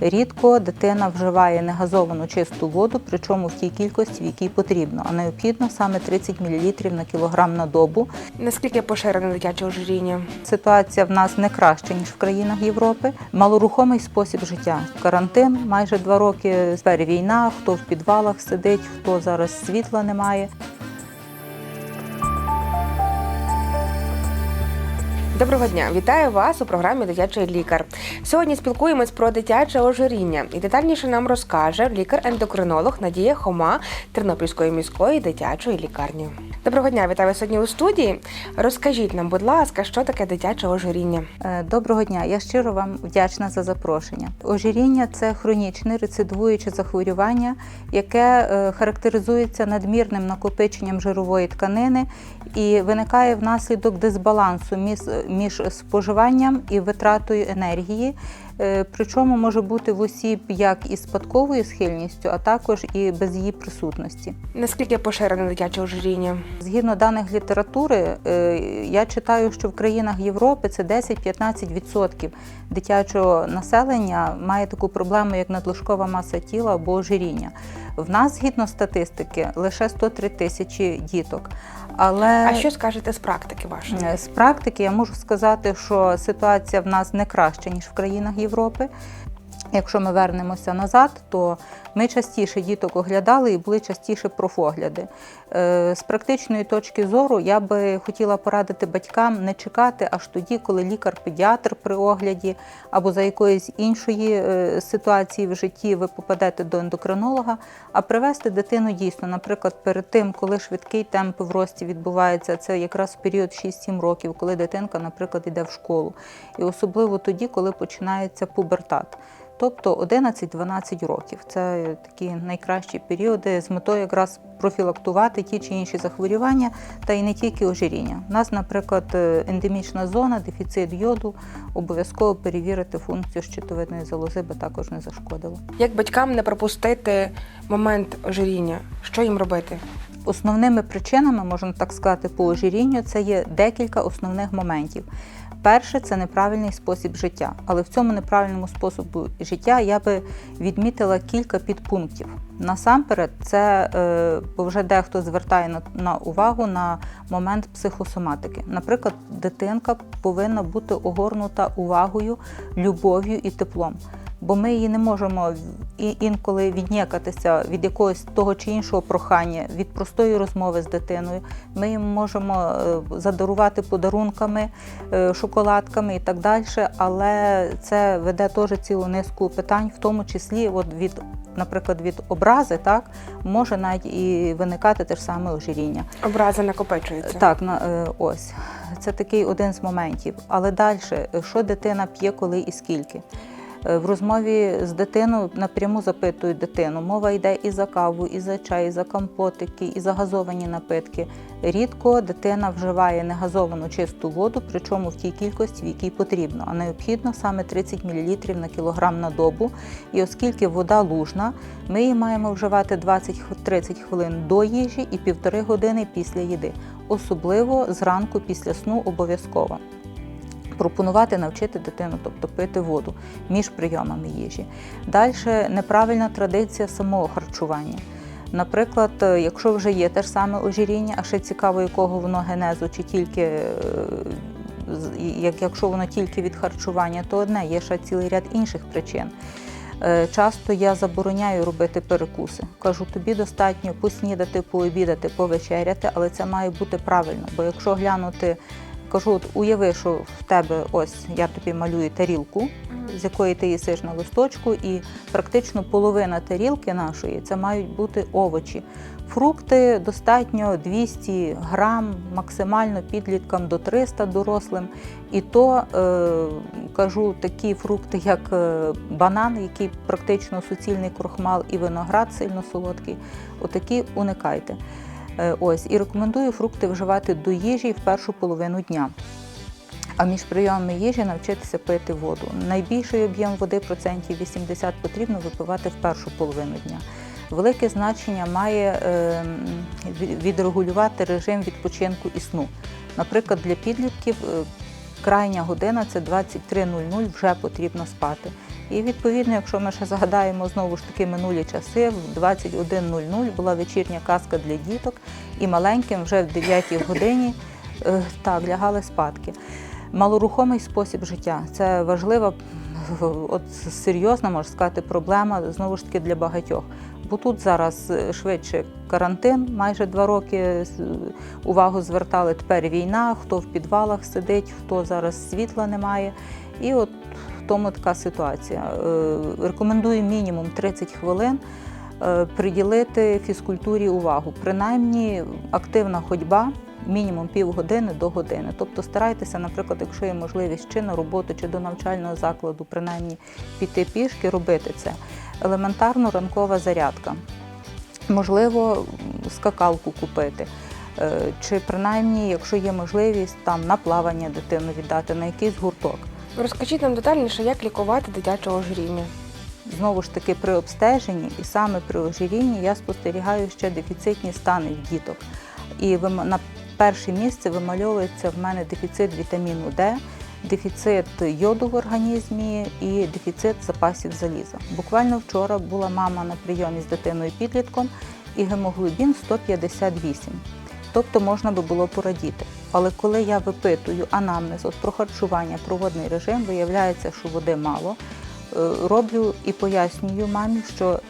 Рідко дитина вживає негазовану чисту воду, причому в тій кількості, в якій потрібно, а необхідно саме 30 мл на кілограм на добу. Наскільки поширене дитяче ожиріння? Ситуація в нас не краща ніж в країнах Європи. Малорухомий спосіб життя. Карантин майже два роки. Тепер війна, хто в підвалах сидить, хто зараз світла немає. Доброго дня, вітаю вас у програмі Дитячий лікар. Сьогодні спілкуємось про дитяче ожиріння і детальніше нам розкаже лікар-ендокринолог Надія Хома Тернопільської міської дитячої лікарні. Доброго дня, вітаю вас сьогодні у студії. Розкажіть нам, будь ласка, що таке дитяче ожиріння? Е, Доброго дня, я щиро вам вдячна за запрошення. Ожиріння це хронічне рецидивуюче захворювання, яке е, характеризується надмірним накопиченням жирової тканини і виникає внаслідок дисбалансу між, споживанням і витратою енергії. Е, Причому може бути в осіб як із спадковою схильністю, а також і без її присутності. Наскільки поширене дитяче ожиріння? Згідно даних літератури, е, я читаю, що в країнах Європи це 10-15% дитячого населення має таку проблему, як надлишкова маса тіла або ожиріння. В нас, згідно статистики, лише 103 тисячі діток. Але А що скажете з практики вашої? З практики я можу сказати, що ситуація в нас не краща, ніж в країнах Європи. Європи. Якщо ми вернемося назад, то ми частіше діток оглядали і були частіше профогляди. Е, З практичної точки зору я би хотіла порадити батькам не чекати аж тоді, коли лікар-педіатр при огляді або за якоїсь іншої е, ситуації в житті ви попадете до ендокринолога, а привести дитину дійсно, наприклад, перед тим, коли швидкий темп в рості відбувається, це якраз період 6-7 років, коли дитинка, наприклад, йде в школу. І особливо тоді, коли починається пубертат. Тобто 11-12 років. Це такі найкращі періоди з метою якраз профілактувати ті чи інші захворювання, та й не тільки ожиріння. У нас, наприклад, е, ендемічна зона, дефіцит йоду, обов'язково перевірити функцію щитовидної залози, би також не зашкодило. Як батькам не пропустити момент ожиріння? Що їм робити? Основними причинами, можна так сказати, по ожирінню це є декілька основних моментів. Перше це неправильний спосіб життя, але в цьому неправильному способу життя я би відмітила кілька підпунктів. Насамперед, це е, бо вже дехто звертає на, на увагу на момент психосоматики. Наприклад, дитинка повинна бути огорнута увагою, любов'ю і теплом. Бо ми її не можемо інколи віднікатися від якогось того чи іншого прохання, від простої розмови з дитиною. Ми їм можемо е, задарувати подарунками, е, шоколадками і так далі, але це веде теж цілу низку питань, в тому числі от від, наприклад, від образи, так може навіть і виникати те ж саме ожиріння. Образи накопичуються. Так, на, е, ось. Це такий один з моментів. Але далі, що дитина п'є, коли і скільки? Е, В розмові з дитиною напряму запитують дитину. Мова йде і за каву, і за чай, і за компотики, і за газовані напитки. Рідко дитина вживає негазовану чисту воду, причому в тій кількості, в якій потрібно. А необхідно саме 30 мл на кілограм на добу. І оскільки вода лужна, ми її маємо вживати 20-30 хвилин до їжі і півтори години після їди. Особливо зранку після сну обов'язково. Пропонувати навчити дитину, тобто пити воду між прийомами їжі. Далі неправильна традиція самого харчування. Наприклад, е, якщо вже є те ж саме ожиріння, а ще цікаво, якого воно генезу, чи тільки е, якщо воно тільки від харчування, то одне, є ще цілий ряд інших причин. Е, Часто я забороняю робити перекуси. Кажу, тобі достатньо поснідати, пообідати, повечеряти, але це має бути правильно. Бо якщо глянути, кажу, от уяви, що в тебе ось я тобі малюю тарілку, з якої ти їсиш на листочку, і практично половина тарілки нашої це мають бути овочі. Фрукти достатньо 200 грам, максимально підліткам до 300 дорослим. І то е, кажу такі фрукти, як е, банан, який практично суцільний крохмал, і виноград сильно солодкий. Отакі уникайте. Е, ось і рекомендую фрукти вживати до їжі в першу половину дня. А між прийомами їжі навчитися пити воду. Найбільший об'єм води, процентів 80, потрібно випивати в першу половину дня. Велике значення має е, відрегулювати режим відпочинку і сну. Наприклад, для підлітків е, крайня година це 23.00 вже потрібно спати. І відповідно, якщо ми ще згадаємо знову ж таки минулі часи, в 21.00 була вечірня казка для діток, і маленьким вже в 9 годині е, так лягали спадки. Малорухомий спосіб життя це важлива, от серйозна, можна сказати, проблема знову ж таки для багатьох. Бо тут зараз е, швидше карантин, майже два роки увагу звертали. Тепер війна, хто в підвалах сидить, хто зараз світла немає. І от тому така ситуація. Е, Рекомендую мінімум 30 хвилин е, приділити фізкультурі увагу. Принаймні активна ходьба. Мінімум півгодини до години. Тобто старайтеся, наприклад, якщо є можливість чи на роботу, чи до навчального закладу, принаймні піти пішки, робити це. Елементарно ранкова зарядка. Можливо, скакалку купити. Е, Чи принаймні, якщо є можливість, там на плавання дитину віддати, на якийсь гурток. Розкажіть нам детальніше, як лікувати дитяче ожиріння. Знову ж таки, при обстеженні і саме при ожирінні я спостерігаю ще дефіцитні стани в діток. І на перше місце вимальовується в мене дефіцит вітаміну Д, дефіцит йоду в організмі і дефіцит запасів заліза. Буквально вчора була мама на прийомі з дитиною підлітком і гемоглобін 158. Тобто можна би було порадіти. Але коли я випитую анамнез от про харчування, про водний режим, виявляється, що води мало. Е, Роблю і пояснюю мамі, що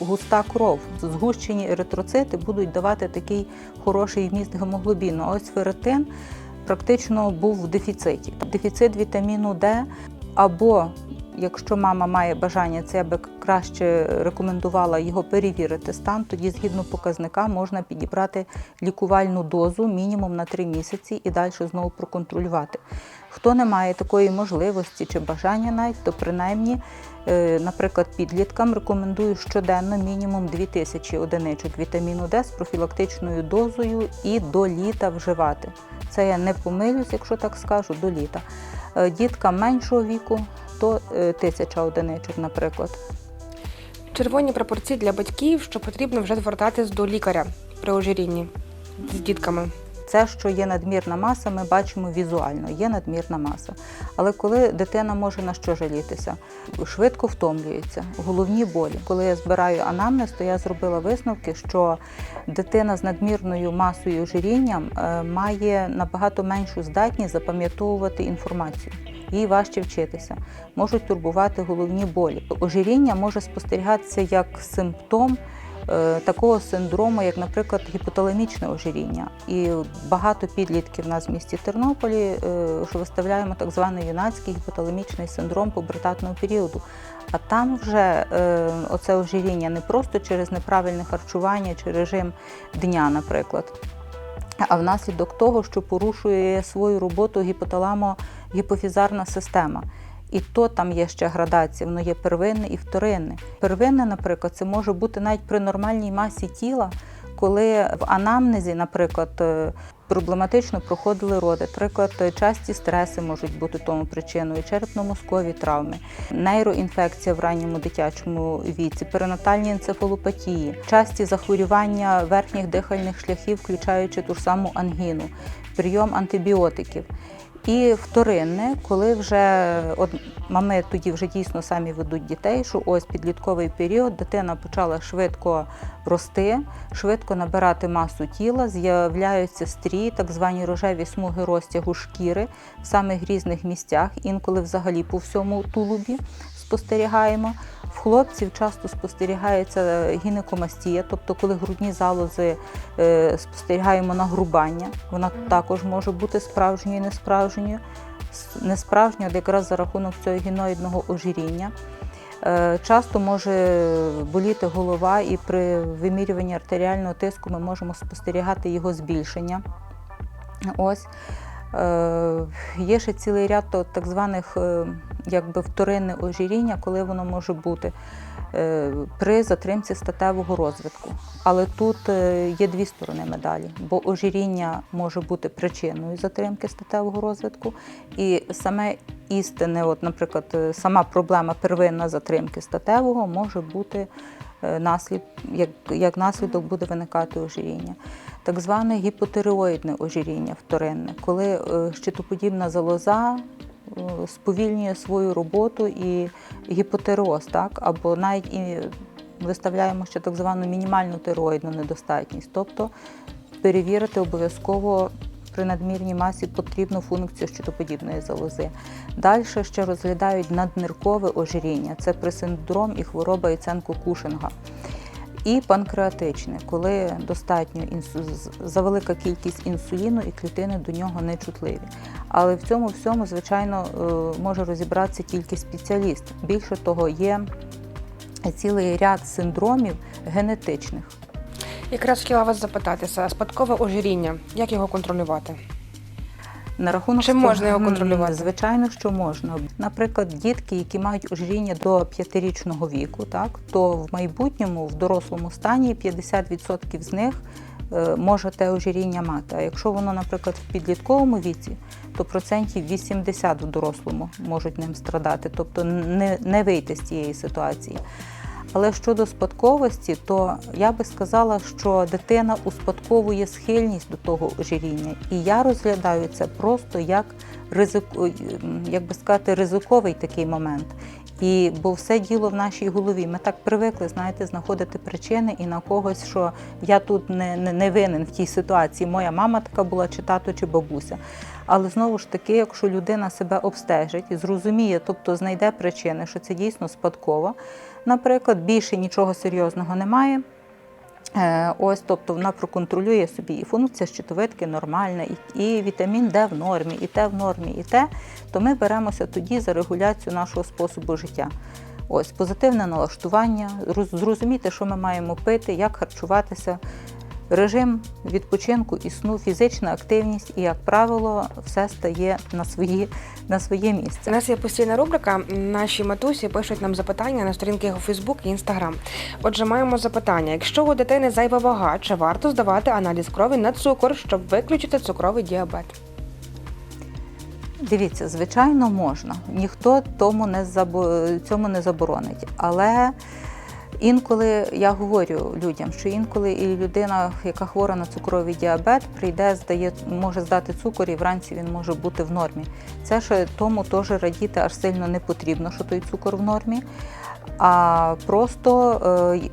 густа кров, згущені еритроцити будуть давати такий хороший вміст гемоглобіну. А ось ферритин практично був в дефіциті. Дефіцит вітаміну Д або Якщо мама має бажання, це я би краще рекомендувала його перевірити стан. Тоді, згідно показника, можна підібрати лікувальну дозу мінімум на 3 місяці і далі знову проконтролювати. Хто не має такої можливості чи бажання навіть, то принаймні, е, наприклад, підліткам рекомендую щоденно мінімум 2000 одиничок вітаміну Д з профілактичною дозою і до літа вживати. Це я не помилюсь, якщо так скажу, до літа. Е, Діткам меншого віку то е, тисяча одиничок, наприклад. Червоні прапорці для батьків, що потрібно вже звертатись до лікаря при ожирінні з дітками. Це, що є надмірна маса, ми бачимо візуально, є надмірна маса. Але коли дитина може на що жалітися, швидко втомлюється, головні болі. Коли я збираю анамнез, то я зробила висновки, що дитина з надмірною масою і ожирінням е, має набагато меншу здатність запам'ятовувати інформацію. Їй важче вчитися, можуть турбувати головні болі. Ожиріння може спостерігатися як симптом е, такого синдрому, як, наприклад, гіпоталамічне ожиріння. І багато підлітків в нас в місті Тернополі, е, що виставляємо так званий юнацький гіпоталамічний синдром пубертатного періоду. А там вже е, оце ожиріння не просто через неправильне харчування чи режим дня, наприклад. А внаслідок того, що порушує свою роботу гіпоталамо-гіпофізарна система. І то там є ще градація, воно є первинне і вторинне. Первинне, наприклад, це може бути навіть при нормальній масі тіла, коли в анамнезі, наприклад, е, проблематично проходили роди. Наприклад, часті стреси можуть бути тому причиною, черепно-мозкові травми, нейроінфекція в ранньому дитячому віці, перинатальні енцефалопатії, часті захворювання верхніх дихальних шляхів, включаючи ту ж саму ангіну, прийом антибіотиків. І вторинне, коли вже от мами тоді вже дійсно самі ведуть дітей, що ось підлітковий період, дитина почала швидко рости, швидко набирати масу тіла, з'являються стрії, так звані рожеві смуги розтягу шкіри в самих різних місцях, інколи взагалі по всьому тулубі спостерігаємо. В хлопців часто спостерігається гінекомастія, тобто коли грудні залози е, спостерігаємо нагрубання, вона також може бути справжньою і несправжньою. Несправжньою якраз за рахунок цього гіноїдного ожиріння. Е, Часто може боліти голова, і при вимірюванні артеріального тиску ми можемо спостерігати його збільшення. Ось. Е, Є ще цілий ряд так званих е, якби вторинне ожиріння, коли воно може бути е, при затримці статевого розвитку. Але тут є дві сторони медалі, бо ожиріння може бути причиною затримки статевого розвитку, і саме істинне, от, наприклад, сама проблема первинна затримки статевого може бути наслід, як, як наслідок буде виникати ожиріння. Так зване гіпотереоїдне ожиріння вторинне, коли е, щитоподібна залоза е, сповільнює свою роботу і гіпотероз, так? або навіть і виставляємо ще так звану мінімальну тироїдну недостатність. Тобто перевірити обов'язково при надмірній масі потрібну функцію щитоподібної залози. Далі ще розглядають надниркове ожиріння. Це пресиндром і хвороба Яценко Кушинга. І панкреатичне, коли достатньо інсу... завелика кількість інсуліну і клітини до нього не чутливі. Але в цьому всьому, звичайно, е, може розібратися тільки спеціаліст. Більше того, є цілий ряд синдромів генетичних. Якраз хотіла вас запитатися, спадкове ожиріння, як його контролювати? На рахунок Чи можна його контролювати? Звичайно, що можна. Наприклад, дітки, які мають ожиріння до 5-річного віку, так то в майбутньому, в дорослому стані, 50% з них е, може те ожиріння мати. А якщо воно, наприклад, в підлітковому віці, то процентів 80 в дорослому можуть ним страдати, тобто не, не вийти з цієї ситуації. Але щодо спадковості, то я би сказала, що дитина успадковує схильність до того ожиріння. І я розглядаю це просто як ризик, як би сказати, ризиковий такий момент. І бо все діло в нашій голові. Ми так привикли, знаєте, знаходити причини і на когось, що я тут не, не, не винен в тій ситуації. Моя мама така була, чи тато, чи бабуся. Але знову ж таки, якщо людина себе обстежить і зрозуміє, тобто знайде причини, що це дійсно спадково, наприклад, більше нічого серйозного немає. Е, Ось, тобто вона проконтролює собі і функція щитовидки нормальна, і, і вітамін Д в нормі, і те в нормі, і те, то ми беремося тоді за регуляцію нашого способу життя. Ось позитивне налаштування, роз- зрозуміти, що ми маємо пити, як харчуватися, режим відпочинку і сну, фізична активність, і, як правило, все стає на, свої, на своє У нас є постійна рубрика. Наші матусі пишуть нам запитання на сторінки у Фейсбук і Інстаграм. Отже, маємо запитання: якщо у дитини зайва вага, чи варто здавати аналіз крові на цукор, щоб виключити цукровий діабет? Дивіться, звичайно, можна. Ніхто тому не цьому не заборонить. Але інколи я говорю людям, що інколи і людина, яка хвора на цукровий діабет, прийде, здає, може здати цукор і вранці він може бути в нормі. Це ще тому теж радіти аж сильно не потрібно, що той цукор в нормі. А просто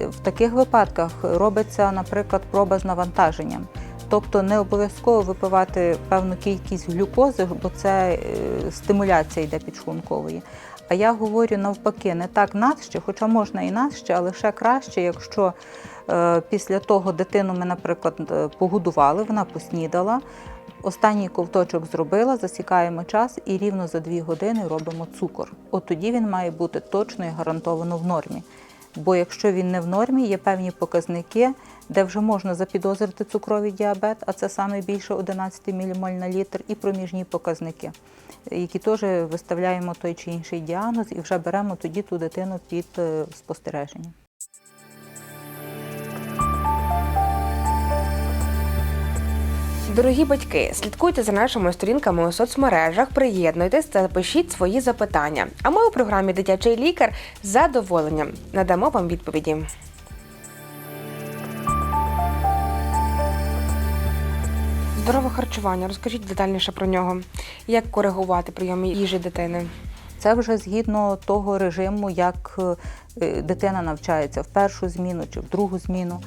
е, в таких випадках робиться, наприклад, проба з навантаженням. Тобто не обов'язково випивати певну кількість глюкози, бо це е, стимуляція йде підшлункової. А я говорю навпаки, не так надще, хоча можна і надще, але ще краще, якщо е, після того дитину ми, наприклад, е, погодували, вона поснідала, останній ковточок зробила, засікаємо час і рівно за дві години робимо цукор. От тоді він має бути точно і гарантовано в нормі. Бо якщо він не в нормі, є певні показники, де вже можна запідозрити цукровий діабет, а це саме більше 11 мілімоль на літр, і проміжні показники, які теж виставляємо той чи інший діагноз і вже беремо тоді ту дитину під е, спостереження. Дорогі батьки, слідкуйте за нашими сторінками у соцмережах, приєднуйтесь та пишіть свої запитання. А ми у програмі Дитячий лікар з задоволенням надамо вам відповіді. Здорове харчування. Розкажіть детальніше про нього. Як коригувати прийом їжі дитини? Це вже згідно того режиму, як е, дитина навчається в першу зміну чи в другу зміну.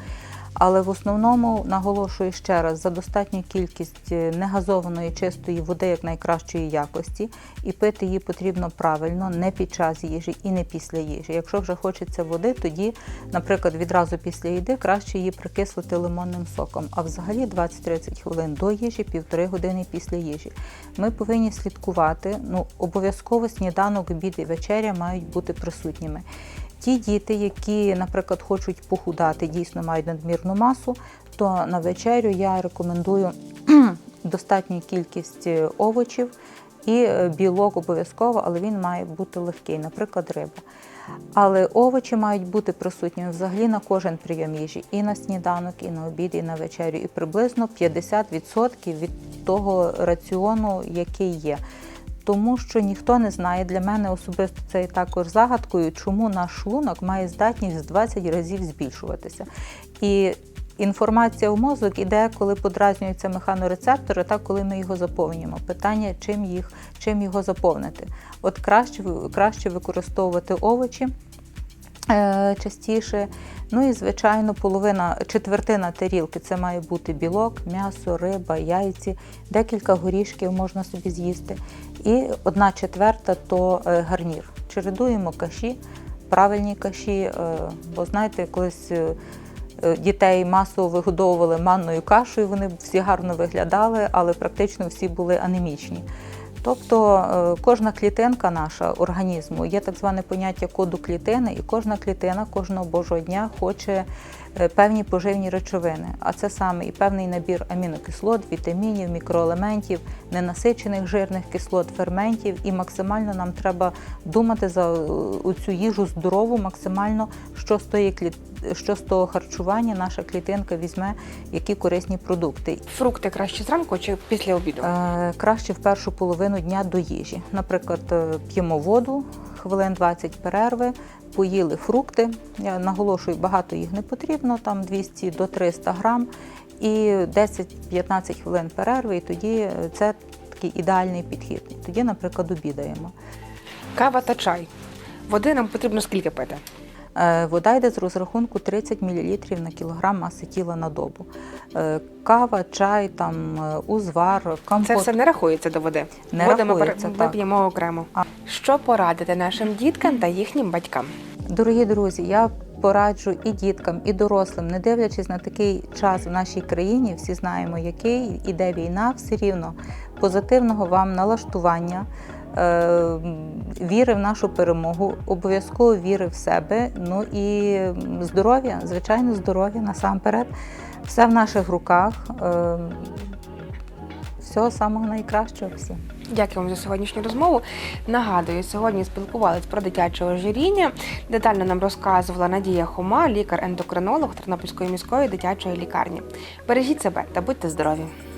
Але в основному наголошую ще раз за достатню кількість е, негазованої чистої води як найкращої якості, і пити її потрібно правильно, не під час їжі і не після їжі. Якщо вже хочеться води, тоді, наприклад, відразу після їди краще її прикислити лимонним соком. А взагалі 20-30 хвилин до їжі, півтори години після їжі. Ми повинні слідкувати. Ну, обов'язково сніданок, обід і вечеря мають бути присутніми. Ті діти, які, наприклад, хочуть похудати, дійсно мають надмірну масу, то на вечерю я рекомендую достатню кількість е, овочів і е, білок обов'язково, але він має бути легкий, наприклад, риба. Але овочі мають бути присутніми взагалі на кожен прийом їжі, і на сніданок, і на обід, і на вечерю, і приблизно 50% від того раціону, який є. Тому що ніхто не знає, для мене особисто це є також загадкою, чому наш шлунок має здатність в 20 разів збільшуватися. І Інформація в мозок іде, коли подразнюються механорецептори, та коли ми його заповнюємо. Питання, чим їх, чим його заповнити. От краще, краще використовувати овочі частіше. Ну і звичайно, половина, четвертина тарілки це має бути білок, м'ясо, риба, яйці, декілька горішків можна собі з'їсти. І одна четверта то е, гарнір. Чередуємо каші, правильні каші, е, бо знаєте, колись. е, е, Дітей масово вигодовували манною кашею, вони всі гарно виглядали, але практично всі були анемічні. Тобто е, кожна клітинка наша організму є так зване поняття коду клітини, і кожна клітина кожного божого дня хоче певні поживні речовини. А це саме і певний набір амінокислот, вітамінів, мікроелементів, ненасичених жирних кислот, ферментів. І максимально нам треба думати за е, цю їжу здорову, максимально що з тої що з того харчування наша клітинка візьме, які корисні продукти. Фрукти краще зранку чи після обіду? Е, краще в першу половину дня до їжі. Наприклад, е, п'ємо воду, хвилин 20 перерви, поїли фрукти. Я наголошую, багато їх не потрібно, там 200 до 300 грам, і 10-15 хвилин перерви, і тоді це такий ідеальний підхід. Тоді, наприклад, обідаємо. Кава та чай. Води нам потрібно скільки пити? Е, Вода йде з розрахунку 30 мл на кілограм маси тіла на добу. Е, Кава, чай, там, е, узвар, компот. Це все не рахується до води. Не Воду ми рахується, так. вип'ємо окремо. А. Що порадити нашим діткам та їхнім батькам? Дорогі друзі, я пораджу і діткам, і дорослим, не дивлячись на такий час в нашій країні, всі знаємо, який іде війна, все рівно позитивного вам налаштування, віри в нашу перемогу, обов'язково віри в себе. Ну і здоров'я, звичайно, здоров'я насамперед. Все в наших руках. Е, всього самого найкращого всім. Дякую вам за сьогоднішню розмову. Нагадую, сьогодні спілкувалися про дитяче ожиріння. Детально нам розказувала Надія Хома, лікар-ендокринолог Тернопільської міської дитячої лікарні. Бережіть себе та будьте здорові!